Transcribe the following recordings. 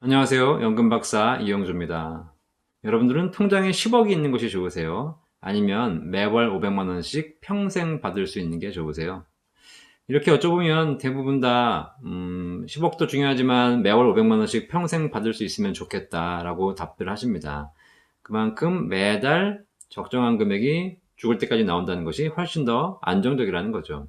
안녕하세요. 연금박사 이영주입니다. 여러분들은 통장에 10억이 있는 것이 좋으세요? 아니면 매월 500만원씩 평생 받을 수 있는 게 좋으세요? 이렇게 여쭤보면 대부분 다, 음, 10억도 중요하지만 매월 500만원씩 평생 받을 수 있으면 좋겠다라고 답을 하십니다. 그만큼 매달 적정한 금액이 죽을 때까지 나온다는 것이 훨씬 더 안정적이라는 거죠.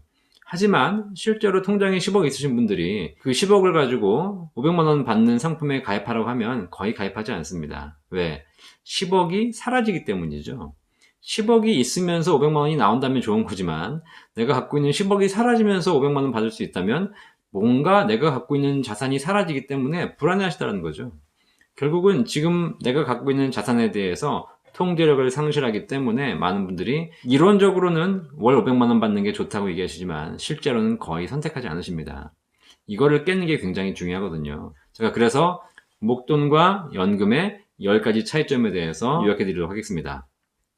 하지만 실제로 통장에 10억 있으신 분들이 그 10억을 가지고 500만 원 받는 상품에 가입하라고 하면 거의 가입하지 않습니다. 왜? 10억이 사라지기 때문이죠. 10억이 있으면서 500만 원이 나온다면 좋은 거지만 내가 갖고 있는 10억이 사라지면서 500만 원 받을 수 있다면 뭔가 내가 갖고 있는 자산이 사라지기 때문에 불안해하시다는 거죠. 결국은 지금 내가 갖고 있는 자산에 대해서 통제력을 상실하기 때문에 많은 분들이 이론적으로는 월 500만 원 받는 게 좋다고 얘기하시지만 실제로는 거의 선택하지 않으십니다. 이거를 깨는 게 굉장히 중요하거든요. 제가 그래서 목돈과 연금의 10가지 차이점에 대해서 요약해 드리도록 하겠습니다.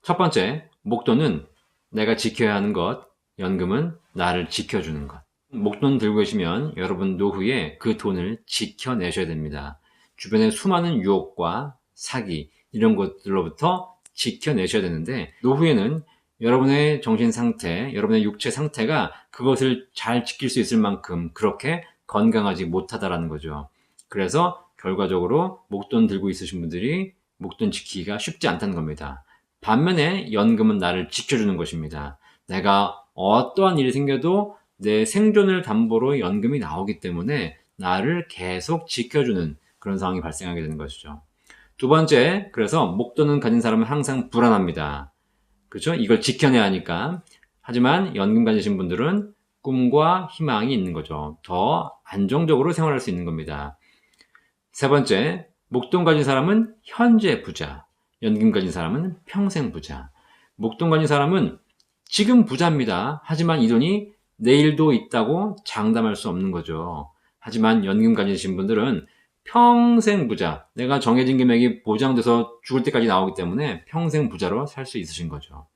첫 번째, 목돈은 내가 지켜야 하는 것, 연금은 나를 지켜주는 것. 목돈 들고 계시면 여러분 노후에 그 돈을 지켜내셔야 됩니다. 주변의 수많은 유혹과 사기, 이런 것들로부터 지켜내셔야 되는데 노후에는 여러분의 정신 상태, 여러분의 육체 상태가 그것을 잘 지킬 수 있을 만큼 그렇게 건강하지 못하다라는 거죠. 그래서 결과적으로 목돈 들고 있으신 분들이 목돈 지키기가 쉽지 않다는 겁니다. 반면에 연금은 나를 지켜주는 것입니다. 내가 어떠한 일이 생겨도 내 생존을 담보로 연금이 나오기 때문에 나를 계속 지켜주는 그런 상황이 발생하게 되는 것이죠. 두 번째, 그래서 목돈은 가진 사람은 항상 불안합니다. 그렇죠? 이걸 지켜내야 하니까. 하지만 연금 가지신 분들은 꿈과 희망이 있는 거죠. 더 안정적으로 생활할 수 있는 겁니다. 세 번째, 목돈 가진 사람은 현재 부자. 연금 가진 사람은 평생 부자. 목돈 가진 사람은 지금 부자입니다. 하지만 이 돈이 내일도 있다고 장담할 수 없는 거죠. 하지만 연금 가지신 분들은 평생 부자. 내가 정해진 금액이 보장돼서 죽을 때까지 나오기 때문에 평생 부자로 살 수 있으신 거죠.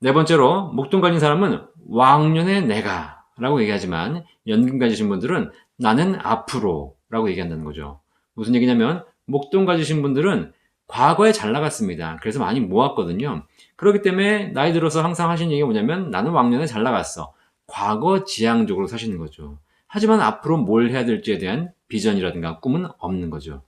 네 번째로, 목돈 가진 사람은 왕년의 내가 라고 얘기하지만 연금 가지신 분들은 나는 앞으로 라고 얘기한다는 거죠. 무슨 얘기냐면 목돈 가지신 분들은 과거에 잘 나갔습니다. 그래서 많이 모았거든요. 그렇기 때문에 나이 들어서 항상 하시는 얘기가 뭐냐면 나는 왕년에 잘 나갔어. 과거 지향적으로 사시는 거죠. 하지만 앞으로 뭘 해야 될지에 대한 비전이라든가 꿈은 없는 거죠.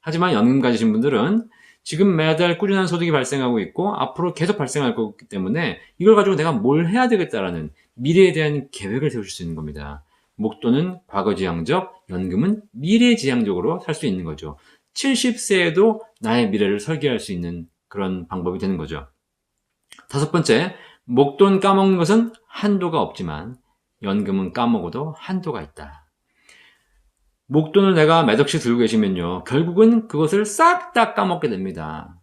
하지만 연금 가지신 분들은 지금 매달 꾸준한 소득이 발생하고 있고 앞으로 계속 발생할 거기 때문에 이걸 가지고 내가 뭘 해야 되겠다라는 미래에 대한 계획을 세우실 수 있는 겁니다. 목돈은 과거지향적, 연금은 미래지향적으로 살 수 있는 거죠. 70세에도 나의 미래를 설계할 수 있는 그런 방법이 되는 거죠. 다섯 번째, 목돈 까먹는 것은 한도가 없지만 연금은 까먹어도 한도가 있다. 목돈을 내가 몇 억씩 들고 계시면요. 결국은 그것을 싹 다 까먹게 됩니다.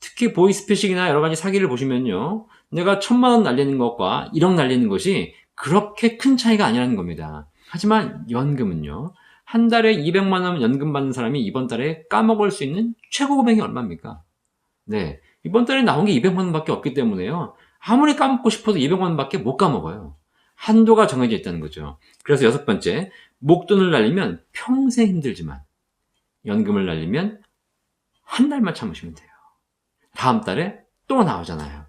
특히 보이스피싱이나 여러 가지 사기를 보시면요. 내가 천만 원 날리는 것과 1억 날리는 것이 그렇게 큰 차이가 아니라는 겁니다. 하지만 연금은요. 한 달에 200만 원 연금 받는 사람이 이번 달에 까먹을 수 있는 최고 금액이 얼마입니까? 네. 이번 달에 나온 게 200만 원밖에 없기 때문에요. 아무리 까먹고 싶어도 200만 원밖에 못 까먹어요. 한도가 정해져 있다는 거죠. 그래서 여섯 번째, 목돈을 날리면 평생 힘들지만 연금을 날리면 한 달만 참으시면 돼요. 다음 달에 또 나오잖아요.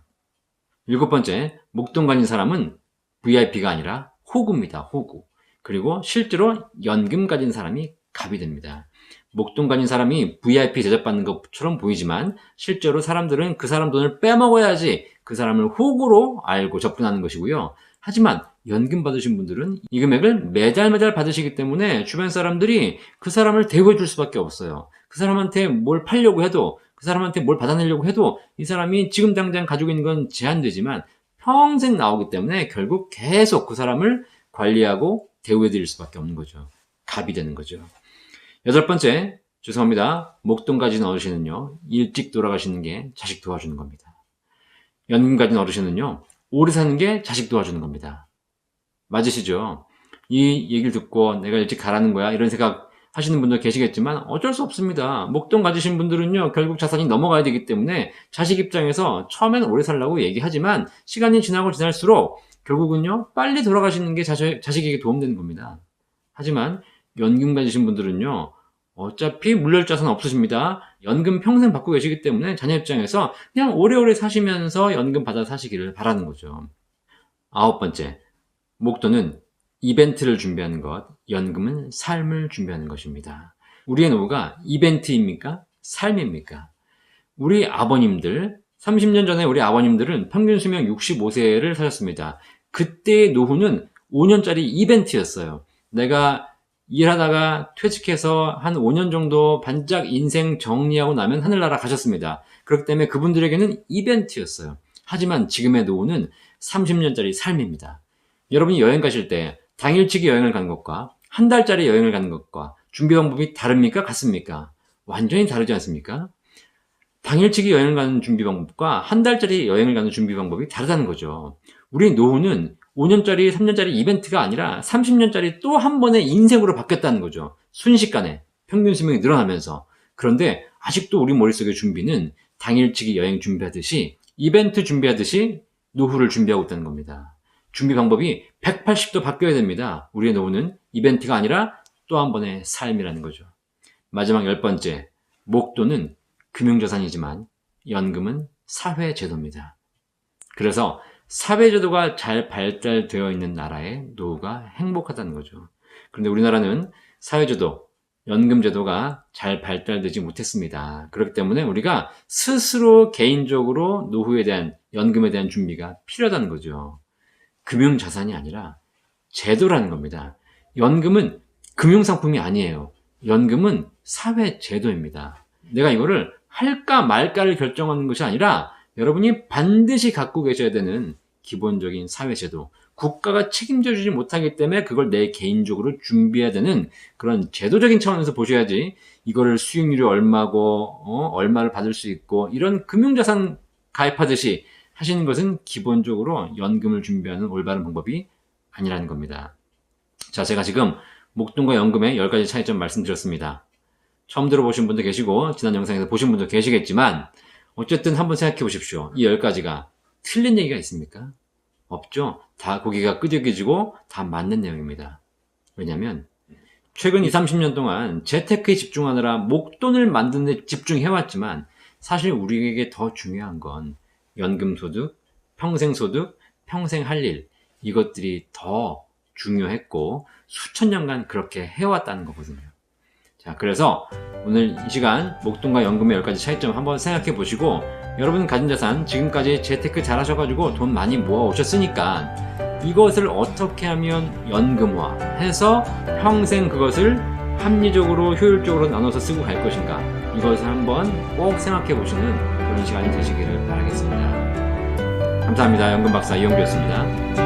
일곱 번째, 목돈 가진 사람은 VIP가 아니라 호구입니다. 호구. 그리고 실제로 연금 가진 사람이 갑이 됩니다. 목돈 가진 사람이 VIP 대접받는 것처럼 보이지만 실제로 사람들은 그 사람 돈을 빼먹어야지 그 사람을 호구로 알고 접근하는 것이고요. 하지만 연금 받으신 분들은 이 금액을 매달 매달 받으시기 때문에 주변 사람들이 그 사람을 대우해 줄 수밖에 없어요. 그 사람한테 뭘 팔려고 해도 그 사람한테 뭘 받아내려고 해도 이 사람이 지금 당장 가지고 있는 건 제한되지만 평생 나오기 때문에 결국 계속 그 사람을 관리하고 대우해 드릴 수밖에 없는 거죠. 갑이 되는 거죠. 여덟 번째, 죄송합니다. 목돈 가진 어르신은요, 일찍 돌아가시는 게 자식 도와주는 겁니다. 연금 가진 어르신은요, 오래 사는 게 자식 도와주는 겁니다. 맞으시죠? 이 얘기를 듣고 내가 일찍 가라는 거야 이런 생각 하시는 분들 계시겠지만 어쩔 수 없습니다. 목돈 가지신 분들은요 결국 자산이 넘어가야 되기 때문에 자식 입장에서 처음엔 오래 살라고 얘기하지만 시간이 지나고 지날수록 결국은요 빨리 돌아가시는 게 자식, 자식에게 도움되는 겁니다. 하지만 연금 가지신 분들은요 어차피 물려자산 없으십니다. 연금 평생 받고 계시기 때문에 자녀 입장에서 그냥 오래오래 사시면서 연금 받아 사시기를 바라는 거죠. 아홉 번째, 목돈은 이벤트를 준비하는 것, 연금은 삶을 준비하는 것입니다. 우리의 노후가 이벤트입니까? 삶입니까? 우리 아버님들, 30년 전에 우리 아버님들은 평균 수명 65세를 사셨습니다. 그때의 노후는 5년짜리 이벤트였어요. 내가 일하다가 퇴직해서 한 5년 정도 반짝 인생 정리하고 나면 하늘나라 가셨습니다. 그렇기 때문에 그분들에게는 이벤트였어요. 하지만 지금의 노후는 30년짜리 삶입니다. 여러분이 여행 가실 때 당일치기 여행을 가는 것과 한 달짜리 여행을 가는 것과 준비 방법이 다릅니까? 같습니까? 완전히 다르지 않습니까? 당일치기 여행을 가는 준비 방법과 한 달짜리 여행을 가는 준비 방법이 다르다는 거죠. 우리 노후는 5년짜리, 3년짜리 이벤트가 아니라 30년짜리 또 한 번의 인생으로 바뀌었다는 거죠. 순식간에 평균 수명이 늘어나면서. 그런데 아직도 우리 머릿속의 준비는 당일치기 여행 준비하듯이 이벤트 준비하듯이 노후를 준비하고 있다는 겁니다. 준비 방법이 180도 바뀌어야 됩니다. 우리의 노후는 이벤트가 아니라 또 한 번의 삶이라는 거죠. 마지막 열 번째, 목돈은 금융자산이지만 연금은 사회제도입니다. 그래서 사회제도가 잘 발달되어 있는 나라의 노후가 행복하다는 거죠. 그런데 우리나라는 사회제도, 연금제도가 잘 발달되지 못했습니다. 그렇기 때문에 우리가 스스로 개인적으로 노후에 대한, 연금에 대한 준비가 필요하다는 거죠. 금융자산이 아니라 제도라는 겁니다. 연금은 금융상품이 아니에요. 연금은 사회제도입니다. 내가 이거를 할까 말까를 결정하는 것이 아니라 여러분이 반드시 갖고 계셔야 되는 기본적인 사회제도. 국가가 책임져 주지 못하기 때문에 그걸 내 개인적으로 준비해야 되는 그런 제도적인 차원에서 보셔야지 이거를 수익률이 얼마고 어, 얼마를 받을 수 있고 이런 금융자산 가입하듯이 하시는 것은 기본적으로 연금을 준비하는 올바른 방법이 아니라는 겁니다. 자, 제가 지금 목돈과 연금의 10가지 차이점 말씀드렸습니다. 처음 들어보신 분도 계시고 지난 영상에서 보신 분도 계시겠지만 어쨌든 한번 생각해 보십시오. 이 10가지가 틀린 얘기가 있습니까? 없죠. 다 고개가 끄덕여지고 다 맞는 내용입니다. 왜냐하면 최근 20, 30년 동안 재테크에 집중하느라 목돈을 만드는 데 집중해왔지만 사실 우리에게 더 중요한 건 연금소득, 평생소득, 평생 할 일 이것들이 더 중요했고 수천 년간 그렇게 해왔다는 거거든요. 자, 그래서 오늘 이 시간 목돈과 연금의 10가지 차이점 한번 생각해 보시고 여러분 가진 자산 지금까지 재테크 잘 하셔가지고 돈 많이 모아 오셨으니까 이것을 어떻게 하면 연금화 해서 평생 그것을 합리적으로 효율적으로 나눠서 쓰고 갈 것인가 이것을 한번 꼭 생각해 보시는 그런 시간이 되시기를 바라겠습니다. 감사합니다. 연금박사 이영규였습니다.